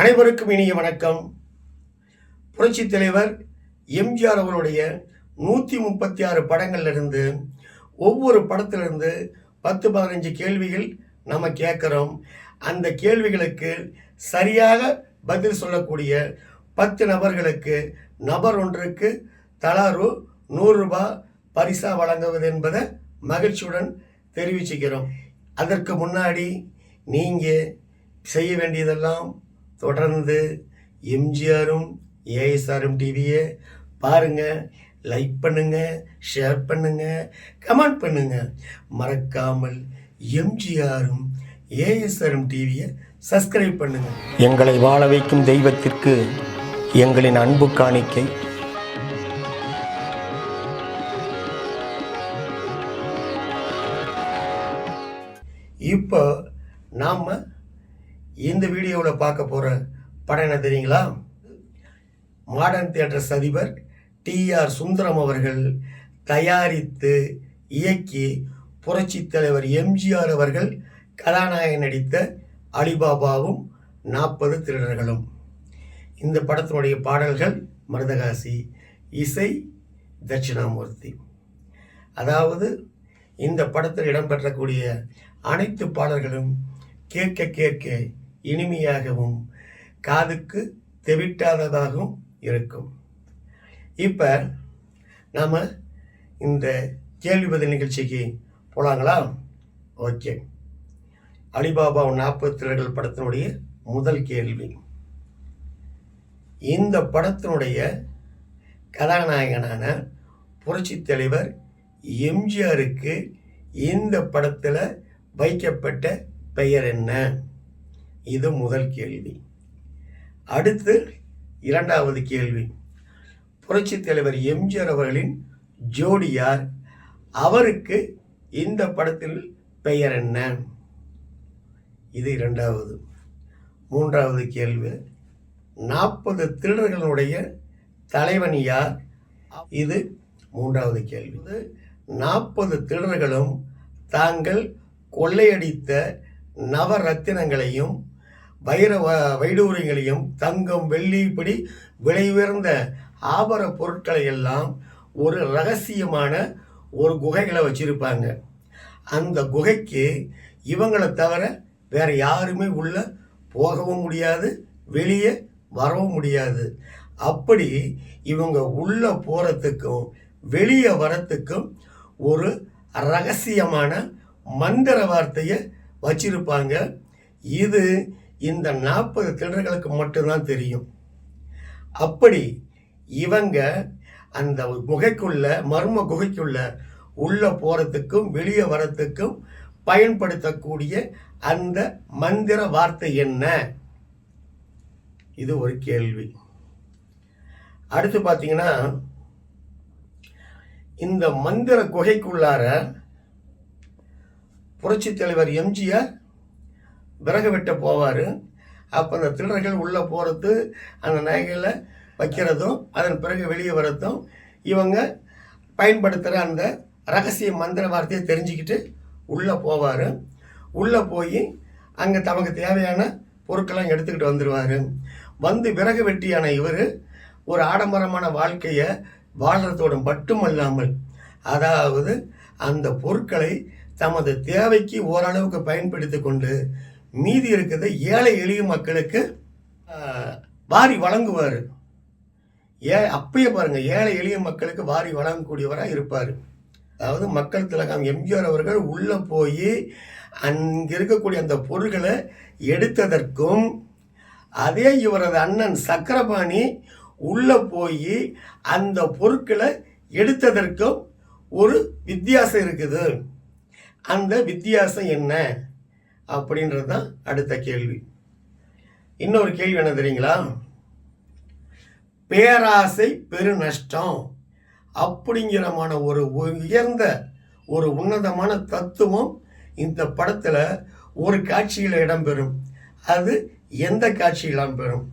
அனைவருக்கும் இனிய வணக்கம். புரட்சி தலைவர் எம்ஜிஆர் அவர்களுடைய நூற்றி முப்பத்தி ஆறு படங்கள்லேருந்து ஒவ்வொரு படத்திலிருந்து பத்து பதினஞ்சு கேள்விகள் நம்ம கேட்குறோம். அந்த கேள்விகளுக்கு சரியாக பதில் சொல்லக்கூடிய பத்து நபர்களுக்கு நபர் ஒன்றுக்கு தலா ரூ நூறுரூபா பரிசா வழங்குவது என்பதை மகிழ்ச்சியுடன் தெரிவிச்சுக்கிறோம். அதற்கு முன்னாடி நீங்கள் செய்ய வேண்டியதெல்லாம் தொடர்ந்து எம்ஜிஆரும் ஏஎஸ்ஆரும் டிவியை பாருங்கள் லைக் பண்ணுங்க ஷேர் பண்ணுங்க கமெண்ட் பண்ணுங்க. மறக்காமல் எம்ஜிஆரும் ஏஎஸ்ஆரும் டிவியை சப்ஸ்கிரைப் பண்ணுங்க. எங்களை வாழ வைக்கும் தெய்வத்திற்கு எங்களின் அன்பு காணிக்கை. இப்போ நாம் இந்த வீடியோவில் பார்க்க போகிற படம் என்ன தெரியுங்களா? மாடர்ன் தியேட்டர்ஸ் அதிபர் டிஆர் சுந்தரம் அவர்கள் தயாரித்து இயக்கி புரட்சித் தலைவர் எம்ஜிஆர் அவர்கள் கதாநாயகன் நடித்த அலிபாபாவும் நாற்பது திருடர்களும். இந்த படத்தினுடைய பாடல்கள் மருதகாசி இசை தட்சிணாமூர்த்தி. அதாவது இந்த படத்தில் இடம்பெற்றக்கூடிய அனைத்து பாடல்களும் கேட்க கேட்க இனிமையாகவும் காதுக்கு தெவிட்டாததாகவும் இருக்கும். இப்போ நாம் இந்த கேள்வி பதில் நிகழ்ச்சிக்கு போகலாங்களா ஓகே. அலிபாபா நாற்பத்தி ரெண்டு படத்தினுடைய முதல் கேள்வி. இந்த படத்தினுடைய கதாநாயகனான புரட்சித் தலைவர் எம்ஜிஆருக்கு இந்த படத்தில் வைக்கப்பட்ட பெயர் என்ன? இது முதல் கேள்வி. அடுத்து இரண்டாவது கேள்வி. புரட்சி தலைவர் எம்ஜிஆர் அவர்களின் ஜோடியார் அவருக்கு இந்த படத்தில் பெயர் என்ன? இது இரண்டாவது. மூன்றாவது கேள்வி. நாற்பது திருடர்களுடைய தலைவன் யார்? இது மூன்றாவது கேள்வி. நாற்பது திருடர்களும் தாங்கள் கொள்ளையடித்த நவரத்தினங்களையும் வைர வ- வைடூரியங்களையும் தங்கம் வெள்ளி இப்படி விலை உயர்ந்த ஆபர பொருட்களை எல்லாம் ஒரு ரகசியமான ஒரு குகைகளை வச்சிருப்பாங்க. அந்த குகைக்கு இவங்களை தவிர வேற யாருமே உள்ள போகவும் முடியாது வெளியே வரவும் முடியாது. அப்படி இவங்க உள்ள போகிறதுக்கும் வெளியே வரத்துக்கும் ஒரு ரகசியமான மந்திர வார்த்தையை வச்சிருப்பாங்க. இது இந்த நாற்பது திருடர்களுக்கு மட்டும்தான் தெரியும். அப்படி இவங்க அந்த குகைக்குள்ள மர்ம குகைக்குள்ள உள்ள போகிறதுக்கும் வெளியே வரத்துக்கும் பயன்படுத்தக்கூடிய அந்த மந்திர வார்த்தை என்ன? இது ஒரு கேள்வி. அடுத்து பார்த்தீங்கன்னா இந்த மந்திர குகைக்குள்ளார புரட்சி தலைவர் எம்ஜிஆர் விறகு வெட்ட போவார். அப்போ அந்த திருடர்கள் உள்ளே போகிறது அந்த நகைகளை வைக்கிறதும் அதன் பிறகு வெளியே வரதும் இவங்க பயன்படுத்துகிற அந்த ரகசிய மந்திர வார்த்தையை தெரிஞ்சுக்கிட்டு உள்ளே போவார். உள்ளே போய் அங்கே தமக்கு தேவையான பொருட்கள்லாம் எடுத்துக்கிட்டு வந்துடுவார் வந்து விறகு வெட்டியான இவர் ஒரு ஆடம்பரமான வாழ்க்கையை வாழ்கிறதோடு மட்டுமல்லாமல் அதாவது அந்த பொருட்களை தமது தேவைக்கு ஓரளவுக்கு பயன்படுத்தி கொண்டு மீதி இருக்கிறத ஏழை எளிய மக்களுக்கு வாரி வழங்குவார். ஏ அப்பயே பாருங்கள் ஏழை எளிய மக்களுக்கு வாரி வழங்கக்கூடியவராக இருப்பார். அதாவது மக்கள் திலகம் எம்ஜிஆர் அவர்கள் உள்ளே போய் அங்கே இருக்கக்கூடிய அந்த பொருள்களை எடுத்ததற்கும் அதே இவரது அண்ணன் சக்கரபாணி உள்ளே போய் அந்த பொருட்களை எடுத்ததற்கும் ஒரு வித்தியாசம் இருக்குது. அந்த வித்தியாசம் என்ன? அப்படின்றது தான் அடுத்த கேள்வி. இன்னொரு கேள்வி என்ன தெரியுங்களா? பேராசை பெரு நஷ்டம் அப்படிங்கிறமான ஒரு உயர்ந்த ஒரு உன்னதமான தத்துவம் இந்த படத்தில் ஒரு காட்சியில் இடம்பெறும். அது எந்த காட்சியில் இடம்பெறும்?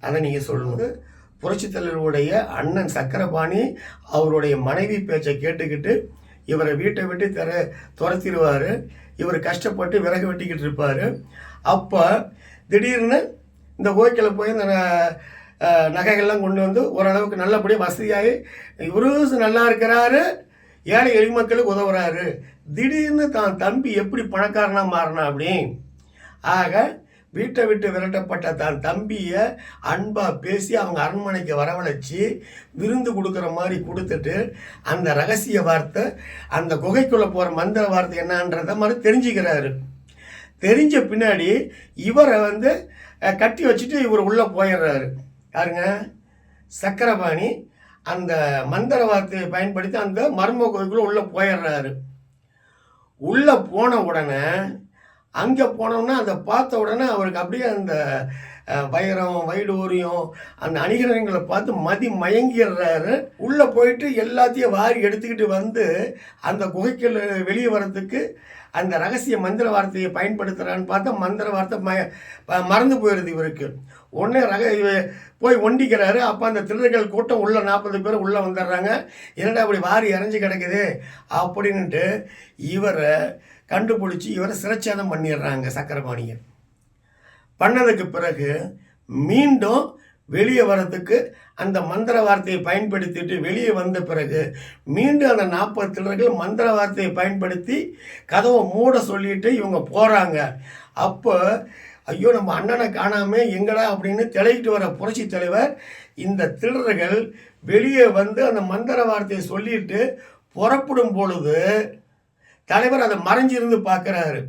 அதை நீங்கள் சொல்லணும் புரட்சித் தலைவருடைய அண்ணன் சக்கரபாணி அவருடைய மனைவி பேச்சை கேட்டுக்கிட்டு இவரை வீட்டை விட்டு தர துரத்திடுவார். இவர் கஷ்டப்பட்டு விறகு வெட்டிக்கிட்டு இருப்பார். அப்போ திடீர்னு இந்த கோயிலில் போய் இந்த நகைகள்லாம் கொண்டு வந்து ஓரளவுக்கு நல்லபடியாக வசதியாகி இவரும் நல்லா இருக்கிறாரு. ஏழை எளிமக்களுக்கு உதவுறாரு. திடீர்னு தான் தம்பி எப்படி பணக்காரனாக மாறினா அப்படி. ஆக வீட்டை விட்டு விரட்டப்பட்ட தன் தம்பியை அன்பாக பேசி அவங்க அரண்மனைக்கு வரவழைச்சி விருந்து கொடுக்குற மாதிரி கொடுத்துட்டு அந்த ரகசிய வார்த்தை அந்த குகைக்குள்ளே போகிற மந்திர வார்த்தை என்னன்றத மாதிரி தெரிஞ்சுக்கிறாரு. தெரிஞ்ச பின்னாடி இவரை வந்து கட்டி வச்சுட்டு இவர் உள்ளே போயிடுறாரு. யாருங்க? சக்கரபாணி அந்த மந்திர வார்த்தையை பயன்படுத்தி அந்த மர்ம குகைக்குள்ளே உள்ளே போயிடுறாரு. உள்ளே போன உடனே அங்கே போனோம்னா அதை பார்த்த உடனே அவருக்கு அப்படியே அந்த வைரம் வைடூரியம் அந்த அணிகரங்களை பார்த்து மதி மயங்கிடுறாரு. உள்ளே போயிட்டு எல்லாத்தையும் வாரி எடுத்துக்கிட்டு வந்து அந்த குகைக்குள்ள வெளியே வர்றதுக்கு அந்த ரகசிய மந்திர வார்த்தையை பயன்படுத்துகிறான்னு பார்த்தா மந்திர வார்த்தை மய மறந்து போயிடுது இவருக்கு. உடனே ரக போய் ஒண்டிக்கிறாரு. அப்போ அந்த திருடர்கள் கூட்டம் உள்ளே நாற்பது பேர் உள்ளே வந்துடுறாங்க. என்னடா அப்படி வாரி இறஞ்சி கிடக்குது? அப்படின்ட்டு இவரை கண்டுபிடிச்சி இவரை சிரச்சேதம் பண்ணிடுறாங்க சக்கரபாணியை பண்ணதுக்கு பிறகு மீண்டும் வெளியே வரத்துக்கு அந்த மந்திர வார்த்தையை பயன்படுத்திட்டு வெளியே வந்த பிறகு மீண்டும் அந்த நாற்பது திருடர்கள் மந்திர வார்த்தையை பயன்படுத்தி கதவை மூட சொல்லிட்டு இவங்க போகிறாங்க அப்போ ஐயோ நம்ம அண்ணனை காணாமல் எங்கடா அப்படின்னு திளையிட்டு வர புரட்சி தலைவர் இந்த திருடர்கள் வெளியே வந்து அந்த மந்திர வார்த்தையை சொல்லிட்டு புறப்படும் பொழுது தலைவர் அதை மறைஞ்சிருந்து பார்க்குறாரு.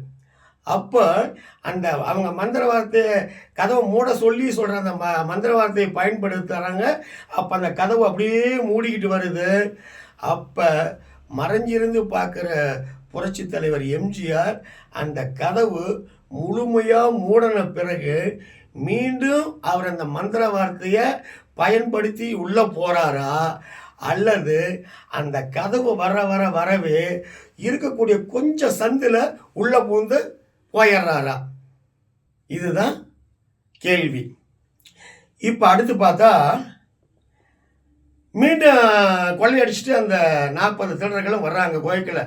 அப்போ அந்த அவங்க மந்திர வார்த்தையை கதவை மூட சொல்லி சொல்கிற அந்த ம மந்திர வார்த்தையை பயன்படுத்துகிறாங்க அப்போ அந்த கதவு அப்படியே மூடிக்கிட்டு வருது. அப்போ மறைஞ்சிருந்து பார்க்குற புரட்சி தலைவர் எம்ஜிஆர் அந்த கதவு முழுமையாக மூடின பிறகு மீண்டும் அவர் அந்த மந்திர வார்த்தையை பயன்படுத்தி உள்ளே போகிறாரா அல்லது அந்த கதவு வர வர வரவே இருக்கக்கூடிய கொஞ்சம் சந்தில் உள்ளே பூந்து போயிடுறாரா? இதுதான் கேள்வி. இப்போ அடுத்து பார்த்தா மீண்டும் கொள்ளையடிச்சிட்டு அந்த நாற்பது திருடர்களும் வர்றாங்க கோயிக்கில்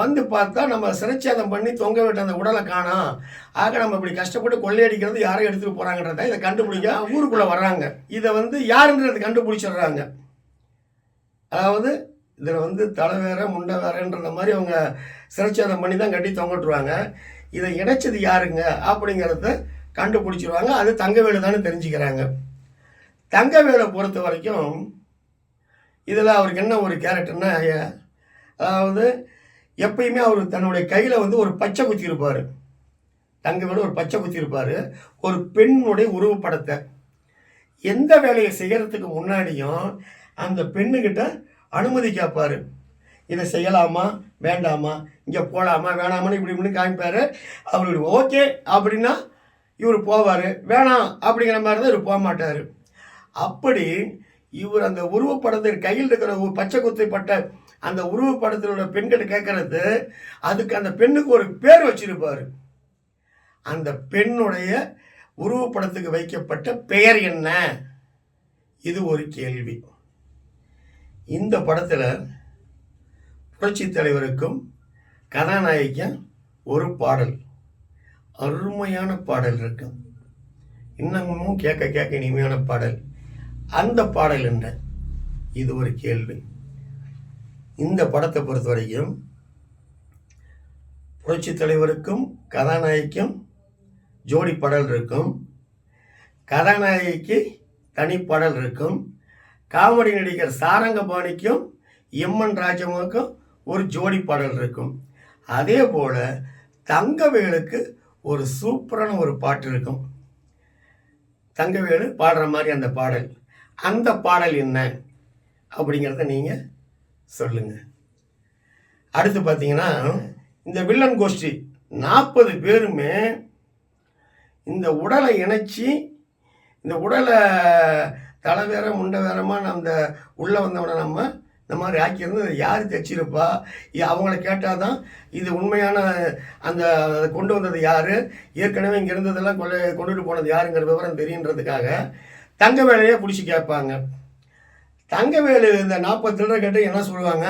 வந்து பார்த்தா நம்ம சிறைச்சேதம் பண்ணி தொங்க விட்ட அந்த உடலை காணோம் ஆக நம்ம இப்படி கஷ்டப்பட்டு கொள்ளையடிக்கிறது யாரும் எடுத்துகிட்டு போகிறாங்கன்றத இதை கண்டுபிடிக்க ஊருக்குள்ளே வர்றாங்க. இதை வந்து யாருன்றது கண்டுபிடிச்சிடுறாங்க. அதாவது இதில் வந்து தலை வேற முண்டை வேறன்ற மாதிரி அவங்க சிறைச்சேதம் பண்ணி தான் கட்டி தொங்கட்டுருவாங்க. இதை இணைச்சது யாருங்க? அப்படிங்கிறத கண்டுபிடிச்சிருவாங்க. அது தங்கவேலு தானே தெரிஞ்சுக்கிறாங்க. தங்கவேலை பொறுத்த வரைக்கும் இதில் அவருக்கு என்ன ஒரு கேரக்டர்னா அதாவது எப்பயுமே அவர் தன்னுடைய கையில் வந்து ஒரு பச்சை குத்தி இருப்பார். தங்கவேலு ஒரு பச்சை குத்தி இருப்பார். ஒரு பெண்ணுடைய உருவப்படத்தை. எந்த வேலையை செய்கிறதுக்கு முன்னாடியும் அந்த பெண்ணுக்கிட்ட அனுமதி கேட்பார் இதை செய்யலாமா? வேண்டாமா? இங்கே போகலாமா வேணாமான்னு இப்படி இப்படின்னு காமிப்பார். அவர் ஓகே அப்படின்னா இவர் போவார். வேணாம் அப்படிங்கிற மாதிரி தான் இவர் போக மாட்டார். அப்படி இவர் அந்த உருவப்படத்தில் கையில் இருக்கிற ஒரு பச்சை குத்தைப்பட்ட அந்த உருவப்படத்தில் உள்ள பெண்கிட்ட கேட்கறது அதுக்கு அந்த பெண்ணுக்கு ஒரு பேர் வச்சிருப்பார். அந்த பெண்ணுடைய உருவப்படத்துக்கு வைக்கப்பட்ட பெயர் என்ன? இது ஒரு கேள்வி. இந்த படத்தில் புரட்சி தலைவருக்கும் கதாநாயகிக்கும் ஒரு பாடல். அருமையான பாடல் இருக்கு. இன்னமும் கேட்க கேட்க இனிமையான பாடல். அந்த பாடல் என்ன இது ஒரு கேள்வி. இந்த படத்தை பொறுத்த வரைக்கும் புரட்சி தலைவருக்கும் கதாநாயகிக்கும் ஜோடி பாடல் இருக்கும். கதாநாயகிக்கு தனிப்பாடல் இருக்கும். காமெடி நடிகர் சாரங்கபாணிக்கும் எம்என் ராஜமுக்கும் ஒரு ஜோடி பாடல் இருக்கும். அதே போல் தங்கவேலுக்கு ஒரு சூப்பரான ஒரு பாட்டு இருக்கும். தங்கவேலு பாடுற மாதிரி அந்த பாடல். அந்த பாடல் என்ன? அப்படிங்கிறத நீங்கள் சொல்லுங்கள் அடுத்து பார்த்தீங்கன்னா இந்த வில்லன் கோஷ்டி நாற்பது பேருமே இந்த உடலை இணைச்சி இந்த உடலை தலை வேற முண்டை வேறமாக அந்த உள்ளே வந்தவனை நம்ம இந்த மாதிரி ஆக்கியிருந்து யார் தைச்சிருப்பா? அவங்கள கேட்டால் தான் இது உண்மையான அந்த அதை கொண்டு வந்தது யார்? ஏற்கனவே இங்கே இருந்ததெல்லாம் கொள்ள கொண்டுட்டு போனது யாருங்கிற விவரம் தெரியுன்றதுக்காக தங்க வேலையை பிடிச்சி கேட்பாங்க. தங்கவேலு இந்த நாற்பது லிட்டர் கேட்டு என்ன சொல்லுவாங்க?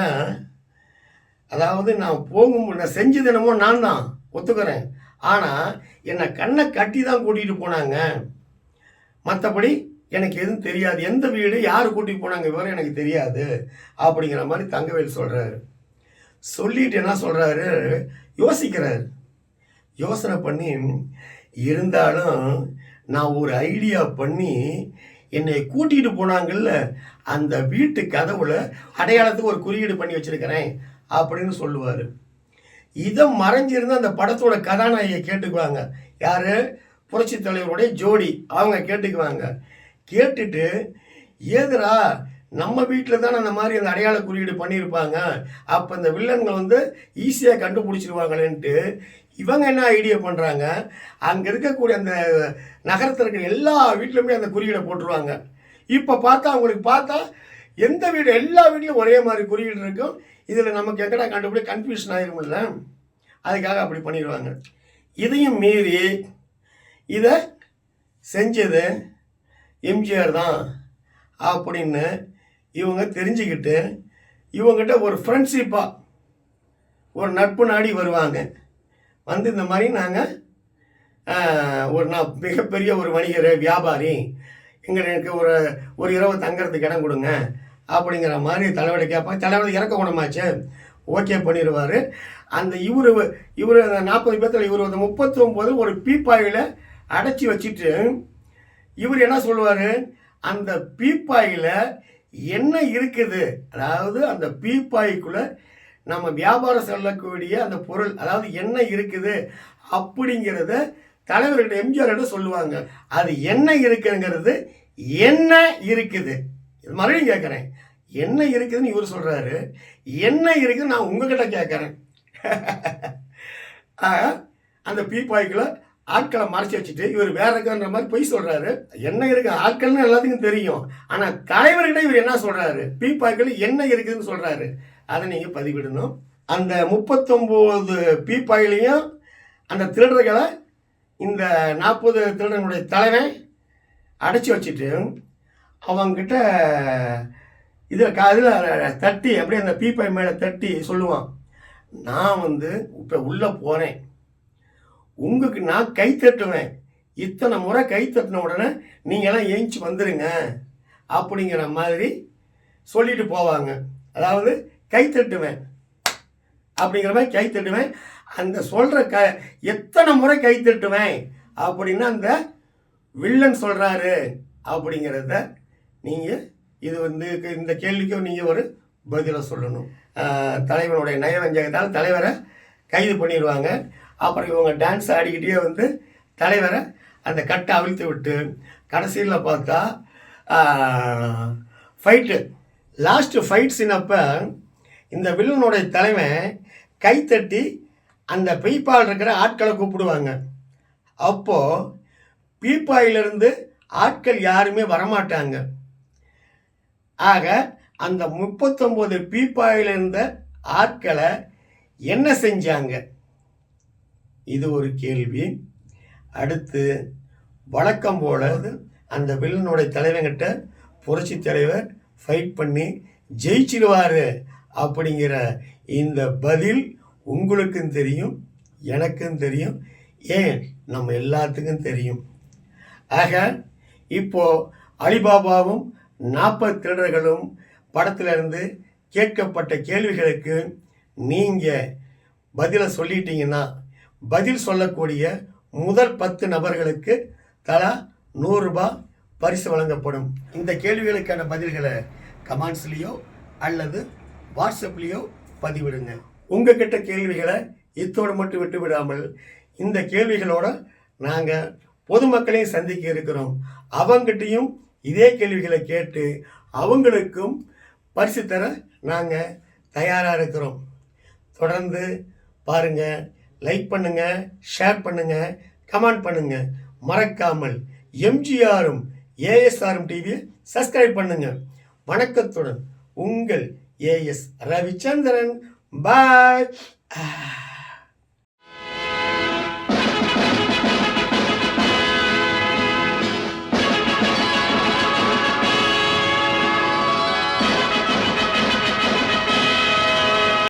அதாவது நான் போகும் நான் செஞ்ச தினமும் நான் தான் ஒத்துக்கிறேன். ஆனால் என்னை கண்ணை கட்டி தான் கூட்டிகிட்டு போனாங்க. மற்றபடி எனக்கு எதுவும் தெரியாது. எந்த வீடு யார் கூட்டிகிட்டு போனாங்க விவரம் எனக்கு தெரியாது. அப்படிங்கிற மாதிரி தங்கவேல் சொல்கிறாரு சொல்லிட்டு என்ன சொல்கிறாரு யோசிக்கிறாரு. யோசனை பண்ணி இருந்தாலும் நான் ஒரு ஐடியா பண்ணி என்னை கூட்டிகிட்டு போனாங்கல்ல அந்த வீட்டு கதவுல அடையாளத்துக்கு ஒரு குறியீடு பண்ணி வச்சுருக்கிறேன் அப்படின்னு சொல்லுவார். இதை மறைஞ்சிருந்து அந்த படத்தோட கதாநாயகியை கேட்டுக்குவாங்க. யார்? புரட்சி தலைவருடைய ஜோடி. அவங்க கேட்டுக்குவாங்க. கேட்டுட்டு ஏதுடா நம்ம வீட்டில் தானே அந்த மாதிரி அந்த அடையாள குறியீடு பண்ணியிருப்பாங்க. அப்போ இந்த வில்லன்கள் வந்து ஈஸியாக கண்டுபிடிச்சிருவாங்களேன்ட்டு இவங்க என்ன ஐடியா பண்ணுறாங்க அங்கே இருக்கக்கூடிய அந்த நகரத்தில் இருக்கிற எல்லா வீட்லையுமே அந்த குறியீடை போட்டுருவாங்க. இப்போ பார்த்தா அவங்களுக்கு பார்த்தா எந்த வீடு எல்லா வீட்லையும் ஒரே மாதிரி குறியீடு இருக்கும். இதில் நமக்கு எங்கடா கண்டுபிடி கன்ஃபியூஷன் ஆயிருமில்ல அதுக்காக அப்படி பண்ணிடுவாங்க இதையும் மீறி இதை செஞ்சது எம்ஜிஆர் தான் அப்படின்னு இவங்க தெரிஞ்சுக்கிட்டு இவங்ககிட்ட ஒரு ஃப்ரெண்ட்ஷிப்பாக ஒரு நட்பு நாடி வருவாங்க. வந்து இந்த மாதிரி நாங்கள் ஒரு நான் மிகப்பெரிய ஒரு வணிகர் வியாபாரி எங்களுக்கு ஒரு ஒரு இரவு தங்குறதுக்கு இடம் கொடுங்க அப்படிங்கிற மாதிரி தலைவரை கேட்பாங்க தலைவர் இறக்க குணமாச்சு ஓகே பண்ணிடுவார் அந்த இவர் இவர் அந்த நாற்பது பேர்த்தில் இவர் அந்த முப்பத்தொம்போது ஒரு பீப்பாயில் அடைச்சி வச்சுட்டு இவர் என்ன சொல்லுவார்? அந்த பீப்பாயில் என்ன இருக்குது? அதாவது அந்த பீப்பாய்க்குள்ளே நம்ம வியாபாரம் செல்லக்கூடிய அந்த பொருள் அதாவது என்ன இருக்குது அப்படிங்கிறத தலைவர்கிட்ட எம்ஜிஆர்கிட்ட சொல்லுவாங்க? அது என்ன இருக்குங்கிறது என்ன இருக்குது? இது மறுபடியும் கேட்குறேன் என்ன இருக்குதுன்னு இவர் சொல்கிறாரு என்ன இருக்குதுன்னு நான் உங்ககிட்ட கேட்குறேன் அந்த பீப்பாய்க்குள்ளே ஆட்களை மறைச்சி வச்சுட்டு இவர் வேற இருக்கிற மாதிரி பொய் சொல்றாரு. என்ன இருக்கு? ஆட்கள்னு எல்லாத்துக்கும் தெரியும். ஆனா தலைவர்கிட்ட இவர் என்ன சொல்றாரு? பீப்பாய்கள் என்ன இருக்குதுன்னு சொல்றாரு. அதை நீங்க பதிவிடணும். அந்த முப்பத்தொம்போது பீப்பாயிலையும் அந்த திருடர்களை இந்த நாற்பது திருடர்களுடைய தலைவன் அடைச்சி வச்சுட்டு அவங்கிட்ட இதில் இதில் தட்டி அப்படியே அந்த பீப்பாய் மேலே தட்டி சொல்லுவான் நான் வந்து இப்போ உள்ளே போகிறேன் உங்களுக்கு நான் கை தட்டுவேன். இத்தனை முறை கை தட்டின உடனே நீங்களாம் ஏஞ்சி வந்துடுங்க அப்படிங்கிற மாதிரி சொல்லிட்டு போவாங்க. அதாவது கை தட்டுவேன். அப்படிங்கிற மாதிரி கை தட்டுவேன். அந்த சொல்கிற க எத்தனை முறை கை தட்டுவேன்? அப்படின்னு அந்த வில்லன் சொல்கிறாரு அப்படிங்கிறத நீங்கள் இது வந்து இந்த கேள்விக்கும் நீங்கள் ஒரு பதிலை சொல்லணும். தலைவனுடைய நயவஞ்சகத்தால் தலைவரை கைது பண்ணிடுவாங்க. அப்புறம் இவங்க டான்ஸ் ஆடிக்கிட்டே வந்து தலைவரை அந்த கட்டை அவிழ்த்து விட்டு கடைசியில் பார்த்தா ஃபைட்டு லாஸ்ட்டு ஃபைட் சீனப்போ இந்த வில்லனுடைய தலைவன் கைத்தட்டி அந்த பீப்பால் இருக்கிற ஆட்களை கூப்பிடுவாங்க. அப்போது பீப்பாயிலிருந்து ஆட்கள் யாருமே வரமாட்டாங்க. ஆக அந்த முப்பத்தொம்போது பீப்பாயில் இருந்த ஆட்களை என்ன செஞ்சாங்க? இது ஒரு கேள்வி. அடுத்து வழக்கம் போல அந்த வில்லனுடைய தலைவங்கிட்ட புரட்சி தலைவர் ஃபைட் பண்ணி ஜெயிச்சிருவார் அப்படிங்கிற இந்த பதில் உங்களுக்கும் தெரியும் எனக்கும் தெரியும் ஏன் நம்ம எல்லாத்துக்கும் தெரியும். ஆக இப்போ அலிபாபாவும் நாற்பது திருடர்களும் படத்திலிருந்து கேட்கப்பட்ட கேள்விகளுக்கு நீங்கள் பதிலை சொல்லிட்டீங்கன்னா பதில் சொல்லக்கூடிய முதல் பத்து நபர்களுக்கு தலா நூறுரூபா பரிசு வழங்கப்படும். இந்த கேள்விகளுக்கான பதில்களை கமெண்ட்ஸ்லேயோ அல்லது வாட்ஸ்அப்லேயோ பதிவிடுங்க. உங்ககிட்ட கேள்விகளை இத்தோடு மட்டும் விட்டு விடாமல் இந்த கேள்விகளோட நாங்கள் பொதுமக்களையும் சந்திக்க இருக்கிறோம். அவங்ககிட்டையும் இதே கேள்விகளை கேட்டு அவங்களுக்கும் பரிசு தர நாங்கள் தயாராக இருக்கிறோம். தொடர்ந்து பாருங்கள் லைக் பண்ணுங்கள் ஷேர் பண்ணுங்கள் கமெண்ட் பண்ணுங்கள் மறக்காமல் எம்ஜிஆரும் ஏஎஸ்ஆரும் டிவியை சப்ஸ்கிரைப் பண்ணுங்கள் வணக்கத்துடன் உங்கள் ஏஎஸ் ரவிச்சந்திரன் பாய்